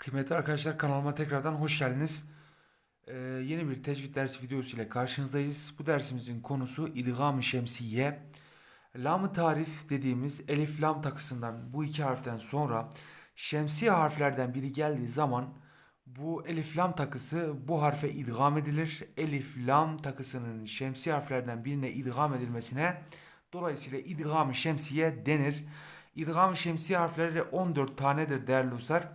Kıymetli arkadaşlar kanalıma tekrardan hoş geldiniz. Ee, yeni bir tecvid dersi videosu ile karşınızdayız. Bu dersimizin konusu idgam-ı şemsiye. Lam-ı tarif dediğimiz elif lam takısından bu iki harften sonra şemsiye harflerden biri geldiği zaman bu elif lam takısı bu harfe idgam edilir. Elif lam takısının şemsiye harflerden birine idgam edilmesine dolayısıyla idgam-ı şemsiye denir. İdgam-ı şemsiye harfleri 14 tanedir değerli dostlar.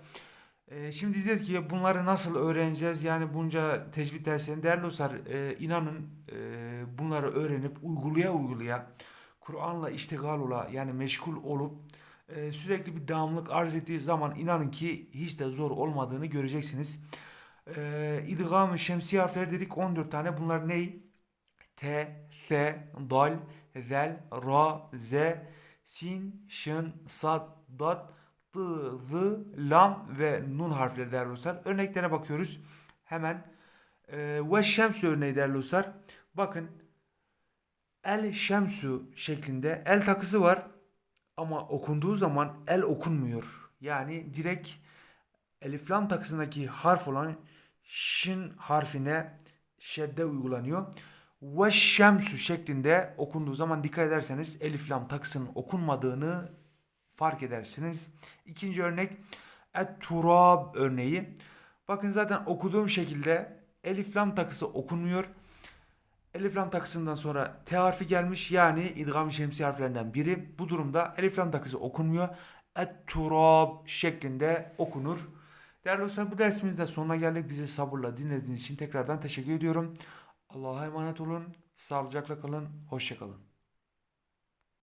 Ee, şimdi diyeceğiz ki bunları nasıl öğreneceğiz? Yani bunca tecvid derslerinde değerli dostlar e, inanın e, bunları öğrenip uygulaya uygulaya Kur'an'la iştigal ola yani meşgul olup e, sürekli bir devamlılık arz ettiği zaman inanın ki hiç de zor olmadığını göreceksiniz. E, İdgam-ı şemsiye harfleri dedik 14 tane. Bunlar ney? T, S, Dal, Zel, Ra, Z, Sin, Şın, Sad, Dat, D, Z, Lam ve Nun harfleri değerli dostlar. Örneklere bakıyoruz. Hemen e, ve şems örneği değerli dostlar. Bakın el şemsu şeklinde el takısı var ama okunduğu zaman el okunmuyor. Yani direkt elif lam takısındaki harf olan şin harfine şedde uygulanıyor. Ve şemsu şeklinde okunduğu zaman dikkat ederseniz elif lam takısının okunmadığını fark edersiniz. İkinci örnek et turab örneği. Bakın zaten okuduğum şekilde elif lam takısı okunmuyor. Elif lam takısından sonra T harfi gelmiş yani idgam-ı şemsi harflerinden biri. Bu durumda elif lam takısı okunmuyor. Et turab şeklinde okunur. Değerli dostlar bu dersimizde sonuna geldik. Bizi sabırla dinlediğiniz için tekrardan teşekkür ediyorum. Allah'a emanet olun. Sağlıcakla kalın. Hoşçakalın.